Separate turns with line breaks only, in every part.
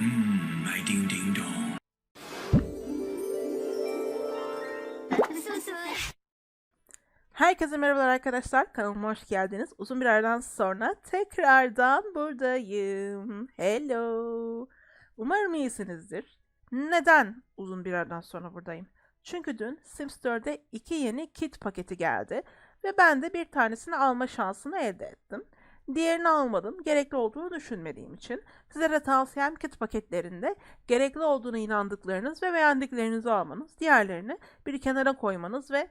Mm, my ding ding dong.
Herkese merhabalar arkadaşlar. Kanalıma hoş geldiniz. Uzun bir aradan sonra tekrardan buradayım. Hello. Umarım iyisinizdir. Neden uzun bir aradan sonra buradayım? Çünkü dün Sims 4'e iki yeni kit paketi geldi ve ben de bir tanesini alma şansını elde ettim. Diğerini almadım. Gerekli olduğunu düşünmediğim için. Sizlere tavsiyem kit paketlerinde gerekli olduğunu inandıklarınız ve beğendiklerinizi almanız. Diğerlerini bir kenara koymanız ve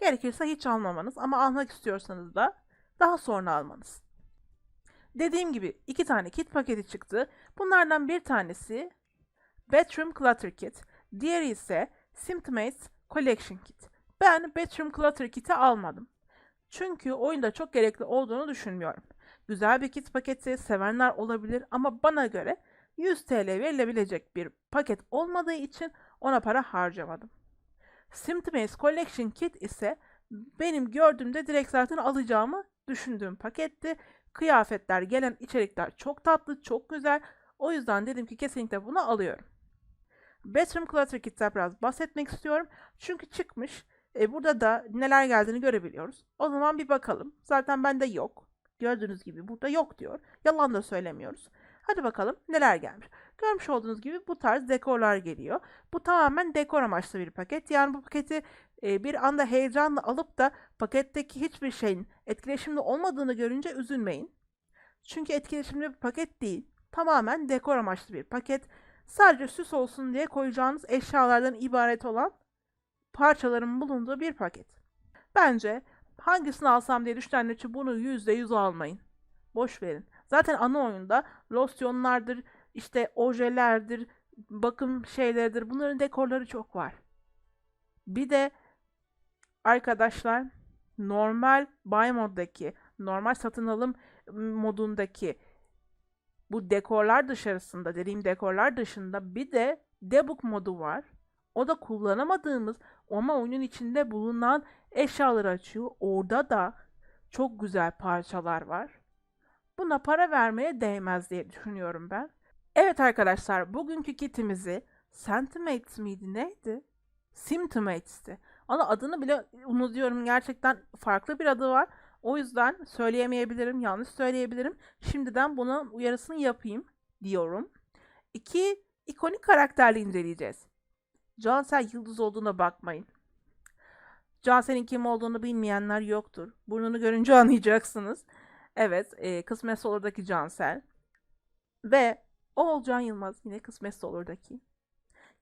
Gerekirse hiç almamanız ama almak istiyorsanız da daha sonra almanız. Dediğim gibi iki tane kit paketi çıktı. Bunlardan bir tanesi Bedroom Clutter Kit, diğeri ise Symptomates Collection Kit. Ben Bedroom Clutter Kit'i almadım. Çünkü oyunda çok gerekli olduğunu düşünmüyorum. Güzel bir kit paketi sevenler olabilir ama bana göre 100 TL verilebilecek bir paket olmadığı için ona para harcamadım. Symptomates Collection Kit ise benim gördüğümde direkt zaten alacağımı düşündüğüm paketti. Kıyafetler, gelen içerikler çok tatlı, çok güzel. O yüzden dedim ki kesinlikle bunu alıyorum. Bedroom Clutter Kit'ten biraz bahsetmek istiyorum. Çünkü çıkmış. E, burada da neler geldiğini görebiliyoruz. O zaman bir bakalım. Zaten bende yok. Gördüğünüz gibi burada yok diyor. Yalan da söylemiyoruz. Hadi bakalım neler gelmiş. Görmüş olduğunuz gibi bu tarz dekorlar geliyor. Bu tamamen dekor amaçlı bir paket. Yani bu paketi e, bir anda heyecanla alıp da paketteki hiçbir şeyin etkileşimli olmadığını görünce üzülmeyin. Çünkü etkileşimli bir paket değil. Tamamen dekor amaçlı bir paket. Sadece süs olsun diye koyacağınız eşyalardan ibaret olan parçaların bulunduğu bir paket. Bence hangisini alsam diye düşünenler için bunu %100 almayın. Boş verin. Zaten ana oyunda losyonlardır, işte ojelerdir, bakım şeyleridir. Bunların dekorları çok var. Bir de arkadaşlar normal buy moddaki, normal satın alım modundaki bu dekorlar dışarısında, dediğim dekorlar dışında bir de debug modu var. O da kullanamadığımız ama oyunun içinde bulunan eşyaları açıyor. Orada da çok güzel parçalar var. Buna para vermeye değmez diye düşünüyorum ben. Evet arkadaşlar bugünkü kitimizi Centimates miydi neydi? Symptomates'ti. Ama adını bile unutuyorum gerçekten farklı bir adı var. O yüzden söyleyemeyebilirim, yanlış söyleyebilirim. Şimdiden bunun uyarısını yapayım diyorum. İki ikonik karakterle inceleyeceğiz. Cansel Yıldız olduğuna bakmayın. Cansel'in kim olduğunu bilmeyenler yoktur. Burnunu görünce anlayacaksınız. Evet, e, Kısmet Olur'daki Cansel. Ve Oğulcan Yılmaz yine Kısmet Olur'daki.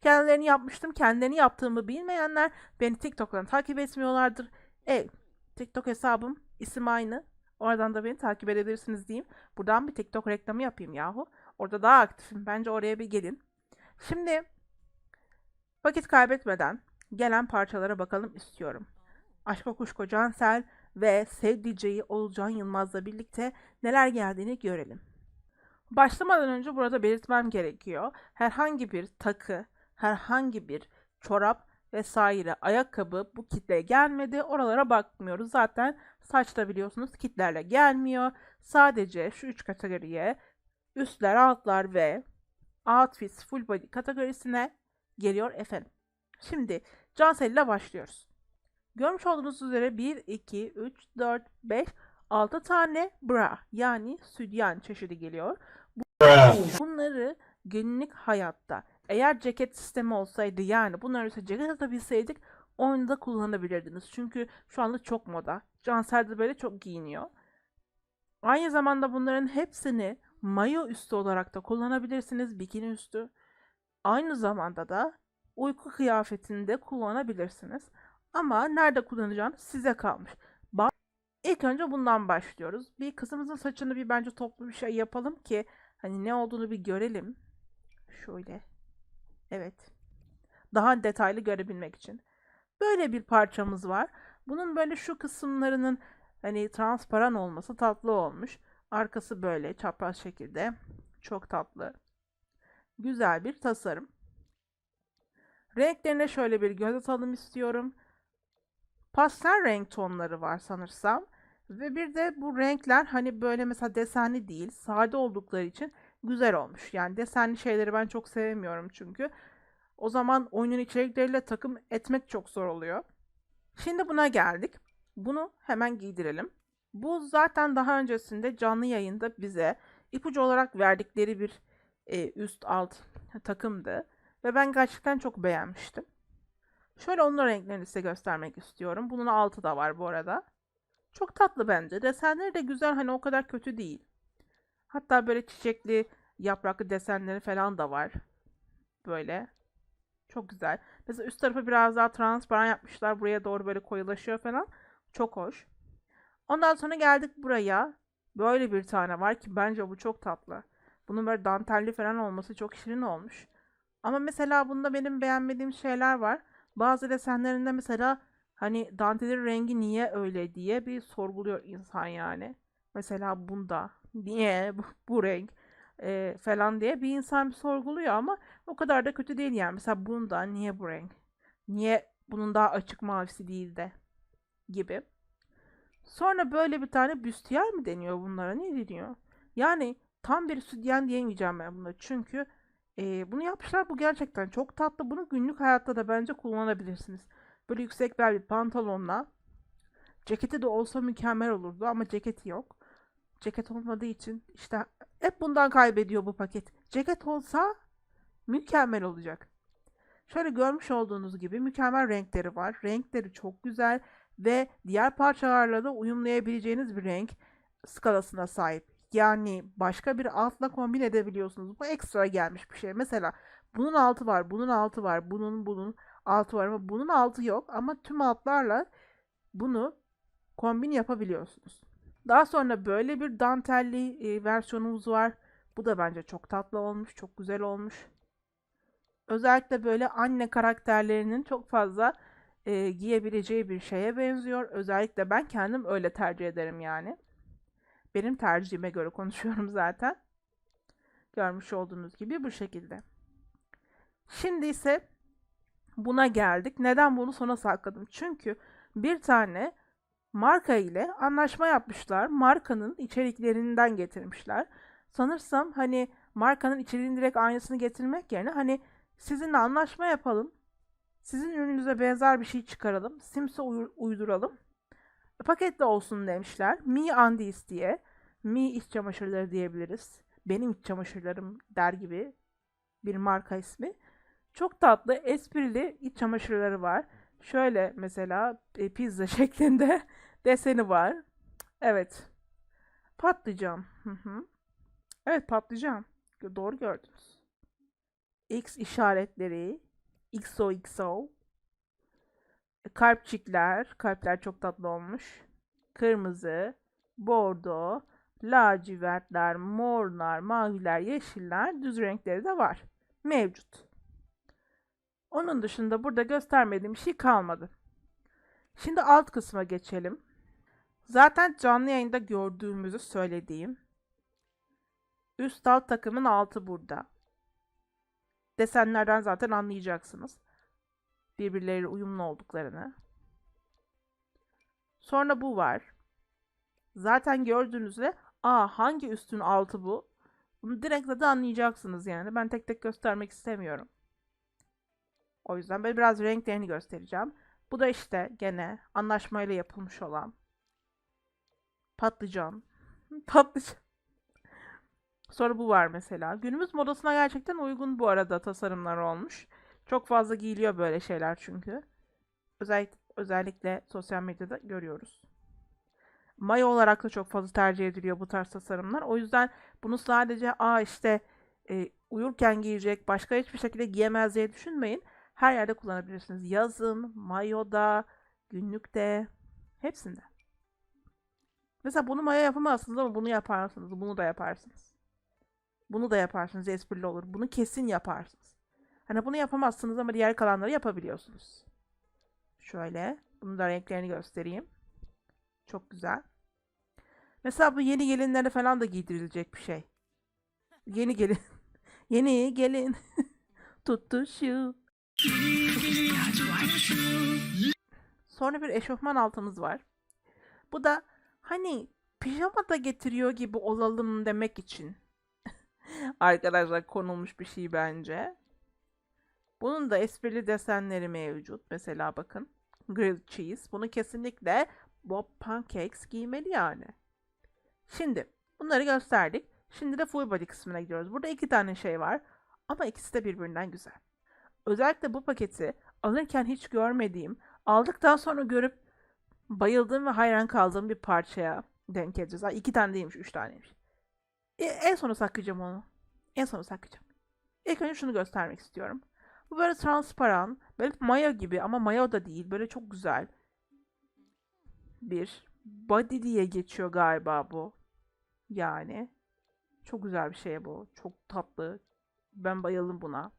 Kendilerini yapmıştım. Kendilerini yaptığımı bilmeyenler beni TikTok'tan takip etmiyorlardır. E, TikTok hesabım isim aynı. Oradan da beni takip edebilirsiniz diyeyim. Buradan bir TikTok reklamı yapayım yahu. Orada daha aktifim. Bence oraya bir gelin. Şimdi vakit kaybetmeden gelen parçalara bakalım istiyorum. Aşko Kuşko Cansel ve sevdiceği Olcan Yılmaz'la birlikte neler geldiğini görelim. Başlamadan önce burada belirtmem gerekiyor. Herhangi bir takı, herhangi bir çorap vesaire ayakkabı bu kitle gelmedi. Oralara bakmıyoruz. Zaten saçta biliyorsunuz kitlerle gelmiyor. Sadece şu üç kategoriye üstler, altlar ve outfits full body kategorisine geliyor efendim. Şimdi Cansel ile başlıyoruz. Görmüş olduğunuz üzere 1, 2, 3, 4, 5, 6 tane bra yani sütyen çeşidi geliyor. Bunları günlük hayatta eğer ceket sistemi olsaydı yani bunları ise ceket atabilseydik oyunda kullanabilirdiniz. Çünkü şu anda çok moda. Cansel de böyle çok giyiniyor. Aynı zamanda bunların hepsini mayo üstü olarak da kullanabilirsiniz. Bikini üstü. Aynı zamanda da uyku kıyafetinde kullanabilirsiniz. Ama nerede kullanacağınız size kalmış. Ba- İlk önce bundan başlıyoruz. Bir kızımızın saçını bir bence toplu bir şey yapalım ki hani ne olduğunu bir görelim. Şöyle. Evet. Daha detaylı görebilmek için. Böyle bir parçamız var. Bunun böyle şu kısımlarının hani transparan olması tatlı olmuş. Arkası böyle çapraz şekilde. Çok tatlı. Güzel bir tasarım. Renklerine şöyle bir göz atalım istiyorum. Pastel renk tonları var sanırsam. Ve bir de bu renkler hani böyle mesela desenli değil, sade oldukları için güzel olmuş. Yani desenli şeyleri ben çok sevmiyorum çünkü. O zaman oyunun içerikleriyle takım etmek çok zor oluyor. Şimdi buna geldik. Bunu hemen giydirelim. Bu zaten daha öncesinde canlı yayında bize ipucu olarak verdikleri bir e, üst alt takımdı. Ve ben gerçekten çok beğenmiştim. Şöyle onun renklerini size göstermek istiyorum. Bunun altı da var bu arada. Çok tatlı bence. Desenleri de güzel hani o kadar kötü değil. Hatta böyle çiçekli yapraklı desenleri falan da var. Böyle. Çok güzel. Mesela üst tarafı biraz daha transparan yapmışlar. Buraya doğru böyle koyulaşıyor falan. Çok hoş. Ondan sonra geldik buraya. Böyle bir tane var ki bence bu çok tatlı. Bunun böyle dantelli falan olması çok şirin olmuş. Ama mesela bunda benim beğenmediğim şeyler var. Bazı desenlerinde mesela hani dantelin rengi niye öyle diye bir sorguluyor insan yani. Mesela bunda niye bu, renk e, falan diye bir insan bir sorguluyor ama o kadar da kötü değil yani. Mesela bunda niye bu renk? Niye bunun daha açık mavisi değil de gibi. Sonra böyle bir tane büstiyer mi deniyor bunlara? Ne deniyor? Yani tam bir sütyen diyemeyeceğim ben buna. Çünkü e, bunu yapmışlar. Bu gerçekten çok tatlı. Bunu günlük hayatta da bence kullanabilirsiniz. Böyle yüksek bel bir pantolonla. Ceketi de olsa mükemmel olurdu ama ceketi yok. Ceket olmadığı için işte hep bundan kaybediyor bu paket. Ceket olsa mükemmel olacak. Şöyle görmüş olduğunuz gibi mükemmel renkleri var. Renkleri çok güzel ve diğer parçalarla da uyumlayabileceğiniz bir renk skalasına sahip. Yani başka bir altla kombin edebiliyorsunuz. Bu ekstra gelmiş bir şey. Mesela bunun altı var, bunun altı var, bunun bunun altı var ama bunun altı yok. Ama tüm altlarla bunu kombin yapabiliyorsunuz. Daha sonra böyle bir dantelli e, versiyonumuz var. Bu da bence çok tatlı olmuş, çok güzel olmuş. Özellikle böyle anne karakterlerinin çok fazla e, giyebileceği bir şeye benziyor. Özellikle ben kendim öyle tercih ederim yani. Benim tercihime göre konuşuyorum zaten. Görmüş olduğunuz gibi bu şekilde. Şimdi ise buna geldik. Neden bunu sona sakladım? Çünkü bir tane marka ile anlaşma yapmışlar. Markanın içeriklerinden getirmişler. Sanırsam hani markanın içeriğinin direkt aynısını getirmek yerine hani sizinle anlaşma yapalım. Sizin ürününüze benzer bir şey çıkaralım. Sims'e uyduralım. Paketli olsun demişler. Mi Andis diye. Mi iç çamaşırları diyebiliriz. Benim iç çamaşırlarım der gibi bir marka ismi. Çok tatlı, esprili iç çamaşırları var. Şöyle mesela e, pizza şeklinde deseni var. Evet. Patlıcan. Hı hı. Evet patlıcan. Doğru gördünüz. X işaretleri. XOXO. Kalpçikler. Kalpler çok tatlı olmuş. Kırmızı. Bordo. Lacivertler, morlar, maviler, yeşiller, düz renkleri de var. Mevcut. Onun dışında burada göstermediğim şey kalmadı. Şimdi alt kısma geçelim. Zaten canlı yayında gördüğümüzü söylediğim üst alt takımın altı burada. Desenlerden zaten anlayacaksınız. Birbirleriyle uyumlu olduklarını. Sonra bu var. Zaten gördüğünüzde aa hangi üstün altı bu? Bunu direkt zaten anlayacaksınız yani. Ben tek tek göstermek istemiyorum. O yüzden ben biraz renklerini göstereceğim. Bu da işte gene anlaşmayla yapılmış olan patlıcan. patlıcan. Sonra bu var mesela. Günümüz modasına gerçekten uygun bu arada tasarımlar olmuş. Çok fazla giyiliyor böyle şeyler çünkü. Özellikle, özellikle sosyal medyada görüyoruz. Mayo olarak da çok fazla tercih ediliyor bu tarz tasarımlar. O yüzden bunu sadece aa işte e, uyurken giyecek, başka hiçbir şekilde giyemez diye düşünmeyin. Her yerde kullanabilirsiniz. Yazın, mayoda, günlükte, hepsinde. Mesela bunu mayo yapamazsınız ama bunu yaparsınız. Bunu da yaparsınız. Bunu da yaparsınız. Esprili olur. Bunu kesin yaparsınız. Hani bunu yapamazsınız ama diğer kalanları yapabiliyorsunuz. Şöyle. Bunu da renklerini göstereyim. Çok güzel. Mesela bu yeni gelinlere falan da giydirilecek bir şey. Yeni gelin. yeni gelin. Tuttu şu. Sonra bir eşofman altımız var. Bu da hani pijama da getiriyor gibi olalım demek için. Arkadaşlar konulmuş bir şey bence. Bunun da esprili desenleri mevcut. Mesela bakın. Grilled cheese. Bunu kesinlikle Bob Pancakes giymeli yani. Şimdi bunları gösterdik. Şimdi de full body kısmına gidiyoruz. Burada iki tane şey var. Ama ikisi de birbirinden güzel. Özellikle bu paketi alırken hiç görmediğim, aldıktan sonra görüp bayıldığım ve hayran kaldığım bir parçaya denk geleceğiz. Ha, iki tane değilmiş, üç taneymiş. E, en sona saklayacağım onu. En sona saklayacağım. İlk önce şunu göstermek istiyorum. Bu böyle transparan, böyle mayo gibi ama mayo da değil. Böyle çok güzel. Bir body diye geçiyor galiba bu. Yani. Çok güzel bir şey bu. Çok tatlı. Ben bayıldım buna.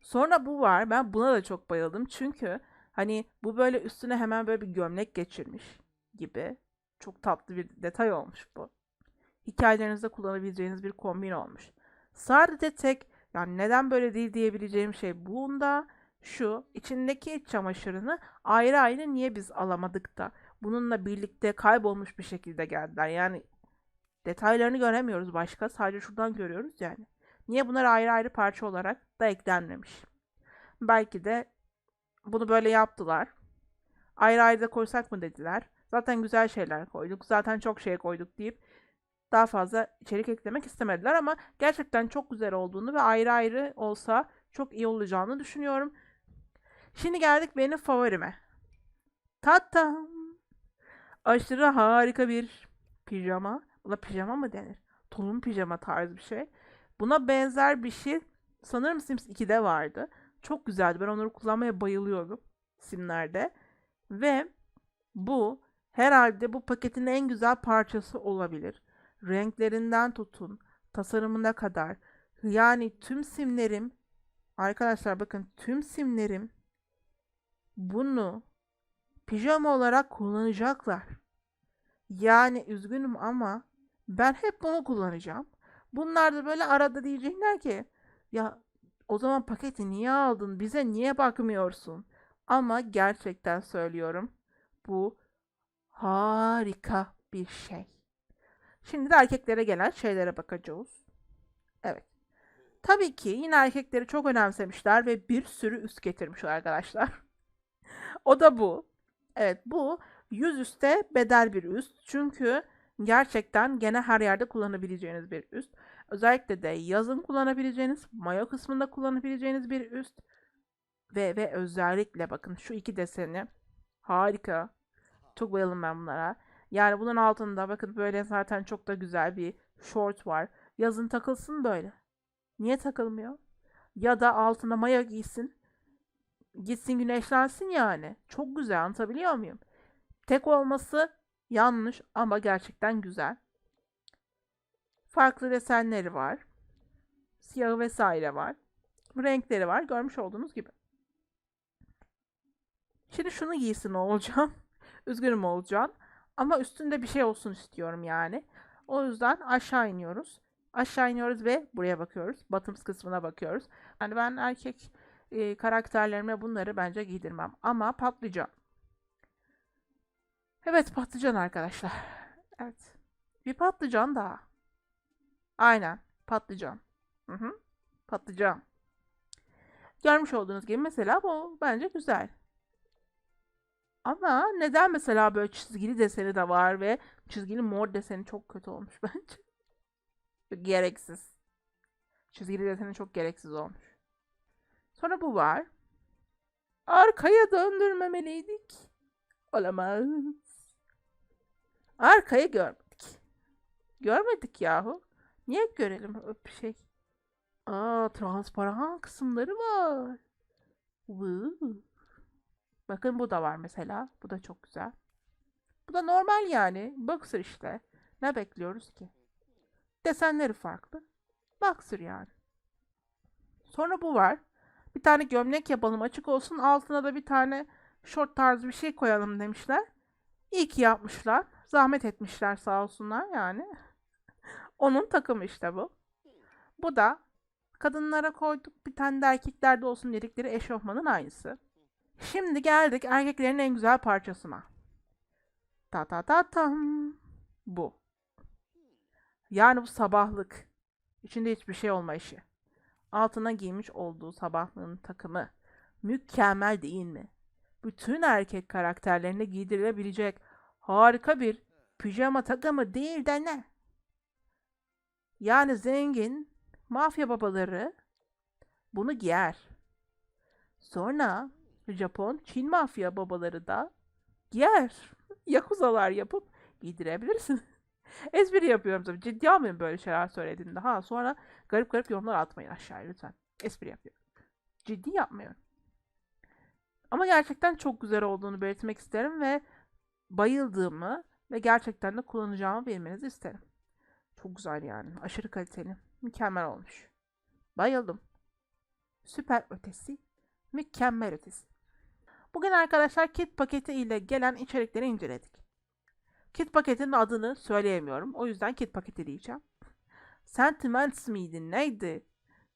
Sonra bu var. Ben buna da çok bayıldım. Çünkü hani bu böyle üstüne hemen böyle bir gömlek geçirmiş gibi. Çok tatlı bir detay olmuş bu. Hikayelerinizde kullanabileceğiniz bir kombin olmuş. Sadece tek yani neden böyle değil diyebileceğim şey bunda şu içindeki iç çamaşırını ayrı ayrı niye biz alamadık da bununla birlikte kaybolmuş bir şekilde geldiler. Yani detaylarını göremiyoruz başka sadece şuradan görüyoruz yani. Niye bunlar ayrı ayrı parça olarak da eklenmemiş? Belki de bunu böyle yaptılar. Ayrı ayrı da koysak mı dediler. Zaten güzel şeyler koyduk. Zaten çok şey koyduk deyip daha fazla içerik eklemek istemediler ama gerçekten çok güzel olduğunu ve ayrı ayrı olsa çok iyi olacağını düşünüyorum. Şimdi geldik benim favorime. Tatam. Aşırı harika bir pijama. Buna pijama mı denir? Tulum pijama tarzı bir şey. Buna benzer bir şey sanırım Sims 2'de vardı. Çok güzeldi. Ben onları kullanmaya bayılıyorum simlerde. Ve bu herhalde bu paketin en güzel parçası olabilir. Renklerinden tutun, tasarımına kadar. Yani tüm simlerim arkadaşlar bakın tüm simlerim bunu pijama olarak kullanacaklar. Yani üzgünüm ama ben hep bunu kullanacağım. Bunlar da böyle arada diyecekler ki ya o zaman paketi niye aldın? Bize niye bakmıyorsun? Ama gerçekten söylüyorum. Bu harika bir şey. Şimdi de erkeklere gelen şeylere bakacağız. Evet. Tabii ki yine erkekleri çok önemsemişler ve bir sürü üst getirmişler arkadaşlar. o da bu. Evet bu yüzüste bedel bir üst. Çünkü gerçekten gene her yerde kullanabileceğiniz bir üst. Özellikle de yazın kullanabileceğiniz, mayo kısmında kullanabileceğiniz bir üst. Ve ve özellikle bakın şu iki deseni harika. Çok bayıldım ben bunlara. Yani bunun altında bakın böyle zaten çok da güzel bir short var. Yazın takılsın böyle. Niye takılmıyor? Ya da altına mayo giysin. Gitsin güneşlensin yani. Çok güzel anlatabiliyor muyum? Tek olması yanlış ama gerçekten güzel. Farklı desenleri var. Siyahı vesaire var. Renkleri var. Görmüş olduğunuz gibi. Şimdi şunu giysin olacağım. Üzgünüm olacağım. Ama üstünde bir şey olsun istiyorum yani. O yüzden aşağı iniyoruz. Aşağı iniyoruz ve buraya bakıyoruz. Bottoms kısmına bakıyoruz. Yani ben erkek e, karakterlerime bunları bence giydirmem. Ama patlıcan. Evet patlıcan arkadaşlar. Evet. Bir patlıcan daha. Aynen. Patlıcan. Hı hı. Patlıcan. Görmüş olduğunuz gibi mesela bu bence güzel. Ama neden mesela böyle çizgili deseni de var ve çizgili mor deseni çok kötü olmuş bence. gereksiz. Çizgili deseni çok gereksiz olmuş. Sonra bu var. Arkaya döndürmemeliydik. Olamaz. Arkayı görmedik. Görmedik yahu. Niye görelim bir şey? Aa, transparan kısımları var. Woo. Bakın bu da var mesela. Bu da çok güzel. Bu da normal yani. Boxer işte. Ne bekliyoruz ki? Desenleri farklı. Boxer yani. Sonra bu var. Bir tane gömlek yapalım açık olsun. Altına da bir tane short tarzı bir şey koyalım demişler. İyi ki yapmışlar. Zahmet etmişler sağ olsunlar yani. Onun takımı işte bu. Bu da kadınlara koyduk bir tane de erkeklerde olsun dedikleri eşofmanın aynısı. Şimdi geldik erkeklerin en güzel parçasına. Ta ta ta tam. Bu. Yani bu sabahlık. İçinde hiçbir şey olmayışı. Altına giymiş olduğu sabahlığın takımı. Mükemmel değil mi? Bütün erkek karakterlerine giydirilebilecek harika bir pijama takımı değil de ne? Yani zengin mafya babaları bunu giyer. Sonra Japon, Çin mafya babaları da giyer. Yakuzalar yapıp giydirebilirsin. Espri yapıyorum tabii. Ciddi almayın böyle şeyler söylediğimde. Ha sonra garip garip yorumlar atmayın aşağıya lütfen. Espri yapıyorum. Ciddi yapmıyorum. Ama gerçekten çok güzel olduğunu belirtmek isterim ve bayıldığımı ve gerçekten de kullanacağımı bilmenizi isterim. Çok güzel yani. Aşırı kaliteli. Mükemmel olmuş. Bayıldım. Süper ötesi. Mükemmel ötesi. Bugün arkadaşlar kit paketi ile gelen içerikleri inceledik. Kit paketinin adını söyleyemiyorum. O yüzden kit paketi diyeceğim. Sentiments miydi neydi?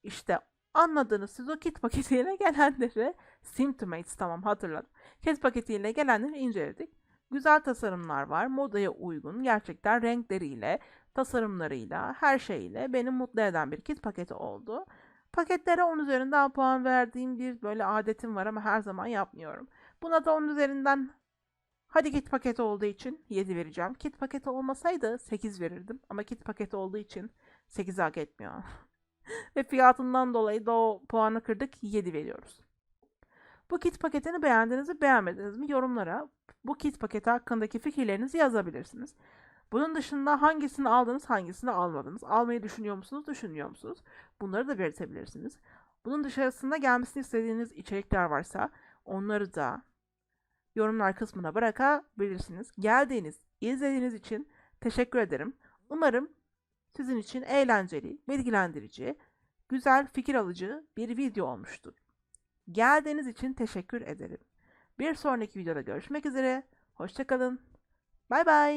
İşte anladınız siz o kit paketiyle gelenleri. Symptomates tamam hatırladım. Kit paketiyle gelenleri inceledik. Güzel tasarımlar var. Modaya uygun. Gerçekten renkleriyle, tasarımlarıyla, her şeyiyle beni mutlu eden bir kit paketi oldu. Paketlere 10 üzerinden puan verdiğim bir böyle adetim var ama her zaman yapmıyorum. Buna da 10 üzerinden hadi kit paketi olduğu için 7 vereceğim. Kit paketi olmasaydı 8 verirdim ama kit paketi olduğu için 8 hak etmiyor. Ve fiyatından dolayı da o puanı kırdık 7 veriyoruz. Bu kit paketini beğendiniz mi beğenmediniz mi yorumlara bu kit paketi hakkındaki fikirlerinizi yazabilirsiniz. Bunun dışında hangisini aldınız, hangisini almadınız? Almayı düşünüyor musunuz, düşünmüyor musunuz? Bunları da belirtebilirsiniz. Bunun dışarısında gelmesini istediğiniz içerikler varsa onları da yorumlar kısmına bırakabilirsiniz. Geldiğiniz, izlediğiniz için teşekkür ederim. Umarım sizin için eğlenceli, bilgilendirici, güzel, fikir alıcı bir video olmuştur. Geldiğiniz için teşekkür ederim. Bir sonraki videoda görüşmek üzere. Hoşçakalın. 拜拜。